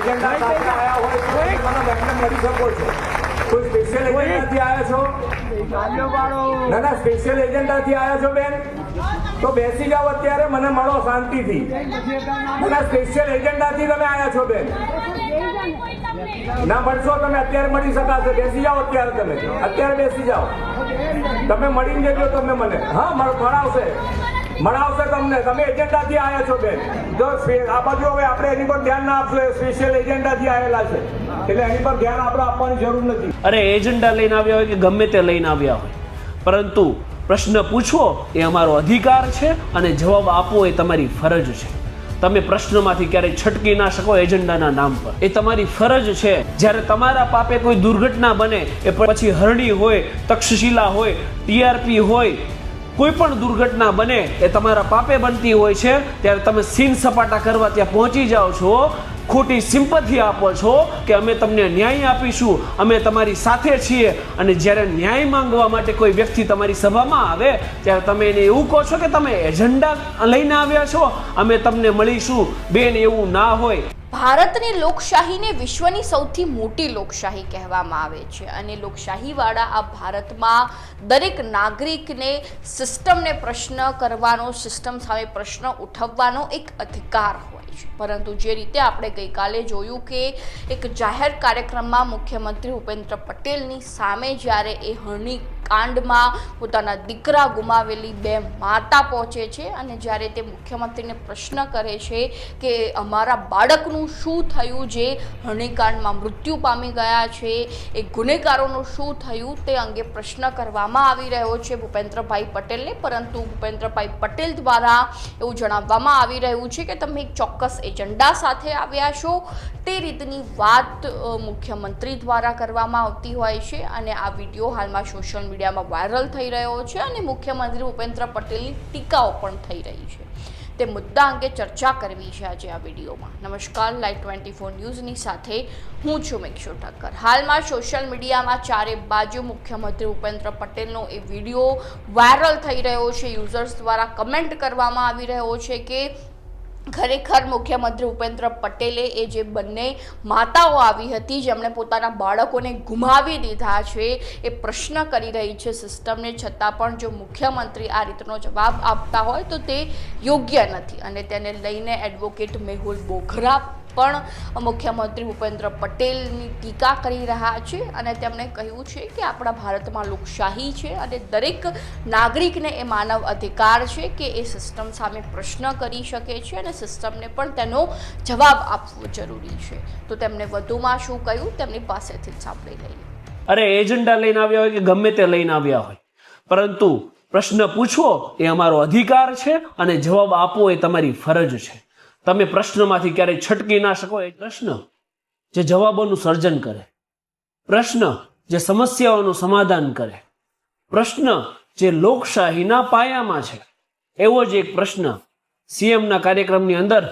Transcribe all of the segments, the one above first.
Agenda સાથે આવ્યા હોય તો મને બેનને મળી શકો છો. કોઈ સ્પેશિયલ એજન્ડાથી આવ્યા છો? ના ના સ્પેશિયલ એજન્ડાથી આવ્યા છો બેન? તો બેસી જાઓ અત્યારે મને મળો શાંતિથી. ના સ્પેશિયલ એજન્ડાથી તમે આવ્યા છો બેન. ના મળશો તમે અત્યારે મળી શકાશે. બેસી જાઓ અત્યારે તમે. અત્યારે બેસી જાઓ. તમે મળીને જજો તમે મને. હા મળ- મળાવશે. મળાવશે તમને. તમે એજન્ડાથી આવ્યા છો, બેન. જો આ બાજુ હવે આપણે એની પર ધ્યાન ના આપશો. સ્પેશિયલ એજન્ડાથી આવેલા છે. એટલે એની પર ધ્યાન આપણે આપવાની જરૂર નથી. અરે, એજન્ડા લઈને આવ્યા હોય કે ગમે તે લઈને આવ્યા હોય? પરંતુ પ્રશ્ન પૂછવો એ અમારો અધિકાર છે અને જવાબ આપવો એ તમારી ફરજ છે. તમે પ્રશ્નમાંથી ક્યારેય છટકી ના શકો એજન્ડાના નામ પર. એ તમારી ફરજ છે. જ્યારે તમારા પાપે કોઈ દુર્ઘટના બને, એ પછી હરણી હોય, તક્ષશિલા હોય, ટીઆરપી હોય કોઈ પણ દુર્ઘટના બને એ તમારા પાપે બનતી હોય છે, ત્યારે તમે સીન સપાટા કરવા ત્યાં પહોંચી જાઓ છો. ખોટી સિમ્પથી આપો છો કે અમે તમને ન્યાય આપીશું. અમે તમારી સાથે છીએ અને જ્યારે ન્યાય માંગવા માટે કોઈ વ્યક્તિ તમારી સભામાં આવે, ત્યારે તમે એને એવું કહો છો કે તમે એજન્ડા લઈને આવ્યા છો. અમે તમને મળીશું. બેન, એવું ના હોય. ભારતની લોકશાહીને વિશ્વની સૌથી મોટી લોકશાહી કહેવામાં આવે છે અને લોકશાહીવાળા આ ભારતમાં દરેક નાગરિકને સિસ્ટમને પ્રશ્ન કરવાનો, સિસ્ટમ સામે પ્રશ્ન ઉઠાવવાનો એક અધિકાર હોય છે. પરંતુ જે રીતે આપણે ગઈકાલે જોયું કે એક જાહેર કાર્યક્રમમાં મુખ્યમંત્રી ભૂપેન્દ્ર પટેલની સામે જ્યારે એ હરણી કાંડમાં પોતાના દીકરા ગુમાવેલી બે માતા પહોંચે છે અને જ્યારે તે મુખ્યમંત્રીને પ્રશ્ન કરે છે કે અમારા બાળકનું શું થયું જે હણીકાંડમાં મૃત્યુ પામી ગયા છે, એ ગુનેગારોનું શું થયું તે અંગે પ્રશ્ન કરવામાં આવી રહ્યો છે ભૂપેન્દ્રભાઈ પટેલને. પરંતુ ભૂપેન્દ્રભાઈ પટેલ દ્વારા એવું જણાવવામાં આવી રહ્યું છે કે તમે એક ચોક્કસ એજન્ડા સાથે આવ્યા છો. તે રીતની વાત મુખ્યમંત્રી દ્વારા કરવામાં આવતી હોય છે અને આ વીડિયો હાલમાં સોશિયલ મીડિયામાં વાયરલ થઈ રહ્યો છે અને મુખ્યમંત્રી ભૂપેન્દ્ર પટેલની ટીકાઓ પણ થઈ રહી છે. તે મુદ્દા અંગે ચર્ચા કરવી છે આજે આ વિડીયોમાં. નમસ્કાર, લાઈવ ટ્વેન્ટી ફોર ન્યૂઝની સાથે હું છું મેક્ષો ઠક્કર. હાલમાં સોશિયલ મીડિયામાં ચારે બાજુ મુખ્યમંત્રી ભૂપેન્દ્ર પટેલનો એ વીડિયો વાયરલ થઈ રહ્યો છે. યુઝર્સ દ્વારા કમેન્ટ કરવામાં આવી રહ્યો છે કે ખરેખર મુખ્યમંત્રી ભૂપેન્દ્ર પટેલે એ જે બંને માતાઓ આવી હતી, જેમણે પોતાના બાળકોને ગુમાવી દીધા છે, એ પ્રશ્ન કરી રહી છે સિસ્ટમને. છતાં પણ જો મુખ્યમંત્રી આ રીતનો જવાબ આપતા હોય તો તે યોગ્ય નથી. અને તેને લઈને એડવોકેટ મેહુલ બોઘરા પણ મુખ્યમંત્રી ભૂપેન્દ્ર પટેલની ટીકા કરી રહ્યા છે અને તેમણે કહ્યું છે કે આપણા ભારતમાં લોકશાહી છે અને દરેક નાગરિકને એ માનવ અધિકાર છે કે એ સિસ્ટમ સામે પ્રશ્ન કરી શકે છે અને સિસ્ટમને પણ તેનો જવાબ આપવો જરૂરી છે. તો તેમણે વધુમાં શું કહ્યું? તેમની પાસેથી જ સાંભળી લઈએ. અરે એજન્ડા લઈને આવ્યા હોય કે ગમે તે લઈને આવ્યા હોય? પરંતુ પ્રશ્ન પૂછવો એ અમારો અધિકાર છે અને જવાબ આપવો એ તમારી ફરજ છે. તમે પ્રશ્નમાંથી ક્યારેય છટકી ના શકો, એ પ્રશ્ન જે જવાબોનું સર્જન કરે. પ્રશ્ન જે સમસ્યાઓનું સમાધાન કરે. પ્રશ્ન જે લોકશાહીના પાયામાં છે. એવો જ એક પ્રશ્ન સીએમના કાર્યક્રમની અંદર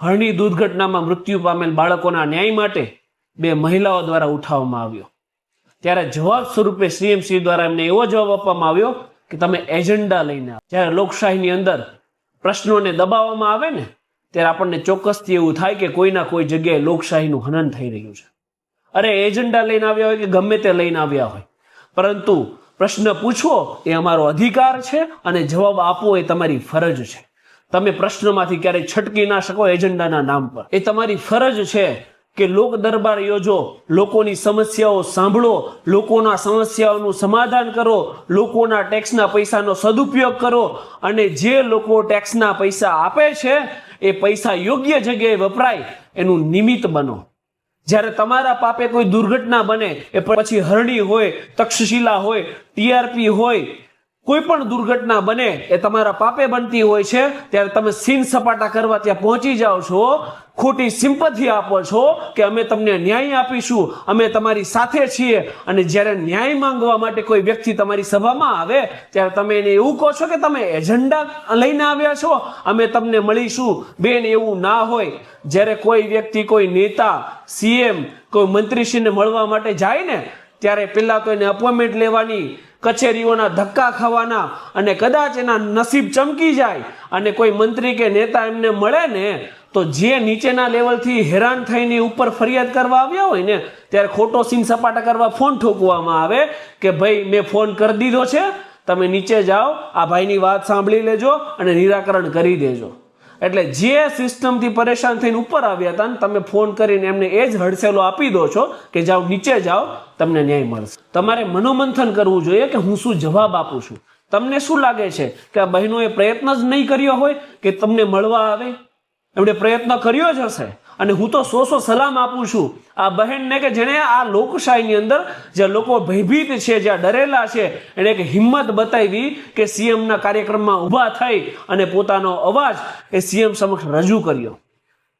હરણી દુર્ઘટનામાં મૃત્યુ પામેલ બાળકોના ન્યાય માટે બે મહિલાઓ દ્વારા ઉઠાવવામાં આવ્યો. ત્યારે જવાબ સ્વરૂપે સીએમસી દ્વારા એમને એવો જવાબ આપવામાં આવ્યો કે તમે એજન્ડા લઈને જ્યારે લોકશાહીની અંદર પ્રશ્નોને દબાવવામાં આવે ને ત્યારે આપણને ચોક્કસથી એવું થાય કે કોઈના કોઈ જગ્યાએ લોકશાહીનું હનન થઈ રહ્યું છે. અરે એજન્ડા લઈને આવ્યા હોય કે ગમે તે લઈને આવ્યા હોય. પરંતુ પ્રશ્ન પૂછવો એ અમારો અધિકાર છે અને જવાબ આપવો એ તમારી ફરજ છે. તમે પ્રશ્નમાંથી ક્યારેય છટકી ના શકો એજન્ડાના નામ પર. એ તમારી ફરજ છે કે લોક દરબાર યોજો, લોકોની સમસ્યાઓ સાંભળો, લોકોના સમસ્યાઓનું સમાધાન કરો, લોકોના ટેક્સના પૈસાનો સદુપયોગ કરો અને જે લોકો ટેક્સના પૈસા આપે છે એ પૈસા યોગ્ય જગ્યાએ વપરાય, એનું નિમિત્ત બનો. જ્યારે તમારા પાપે કોઈ દુર્ઘટના બને, એ પછી હરણી હોય, તક્ષશિલા હોય, ટીઆરપી હોય કોઈ પણ દુર્ઘટના બને એ તમારા પાપે બનતી હોય છે, ત્યારે તમે સીન સપાટા કરવા ત્યાં પહોંચી જાઓ છો, ખોટી સિમ્પથી આપો છો કે અમે તમને ન્યાય આપીશું, અમે તમારી સાથે છીએ. અને જ્યારે ન્યાય માંગવા માટે કોઈ વ્યક્તિ તમારી સભામાં આવે, ત્યારે તમે એને એવું કહો છો કે તમે એજન્ડા લઈને આવ્યા છો, અમે તમને મળીશું. બેન, એવું ના હોય. જ્યારે કોઈ વ્યક્તિ, કોઈ નેતા, સીએમ, કોઈ મંત્રીશ્રીને મળવા માટે જાય ને, ત્યારે પહેલાં તો એને અપોઇન્ટમેન્ટ લેવાની કચેરીઓના ધક્કા ખાવાના અને કદાચ એના નસીબ ચમકી જાય અને કોઈ મંત્રી કે નેતા એમને મળે ને, તો જે નીચેના લેવલથી હેરાન થઈને ઉપર ફરિયાદ કરવા આવ્યા હોય ને, ત્યારે ખોટો સીન સપાટા કરવા ફોન ઠોકવામાં આવે કે ભાઈ, મેં ફોન કરી દીધો છે, તમે નીચે જાઓ, આ ભાઈની વાત સાંભળી લેજો અને નિરાકરણ કરી દેજો. એટલે જે સિસ્ટમથી પરેશાન થઈને ઉપર આવ્યા હતા ને તમે ફોન કરીને એમને એ જ હડસેલો આપી દો છો કે જાઓ નીચે જાઓ, તમને ન્યાય મળશે. તમારે મનોમંથન કરવું જોઈએ કે હું શું જવાબ આપું છું? તમને શું લાગે છે કે આ બહેનોએ પ્રયત્ન જ નહીં કર્યો હોય કે તમને મળવા આવે? એમણે પ્રયત્ન કર્યો જ હશે? અને હું તો સો સો સલામ આપું છું. આ બહેનને કે જેણે આ લોકશાહીની અંદર જે લોકો ભયભીત છે, જ્યાં ડરેલા છે, એણે એક હિંમત બતાવી કે સીએમના કાર્યક્રમમાં ઊભા થઈ અને પોતાનો અવાજ એ સીએમ સમક્ષ રજૂ કર્યો.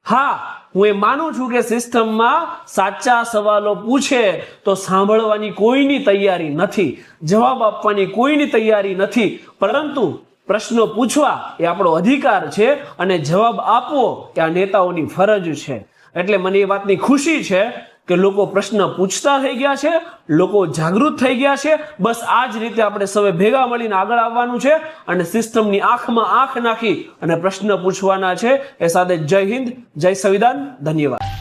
હા, હું એ માનું છું કે સિસ્ટમમાં સાચા સવાલો પૂછે તો સાંભળવાની કોઈની તૈયારી નથી, જવાબ આપવાની કોઈની તૈયારી નથી, પરંતુ પ્રશ્નો પૂછવા એ આપણો અધિકાર છે અને જવાબ આપવો એ આ નેતાઓની ફરજ છે. એટલે મને એ વાતની ખુશી છે કે લોકો પ્રશ્ન પૂછતા થઈ ગયા છે, લોકો જાગૃત થઈ ગયા છે. બસ આ જ રીતે આપણે સૌએ ભેગા મળીને આગળ આવવાનું છે અને સિસ્ટમની આંખમાં આંખ નાખી અને પ્રશ્ન પૂછવાના છે. એ સાથે જય હિન્દ, જય સંવિધાન, ધન્યવાદ.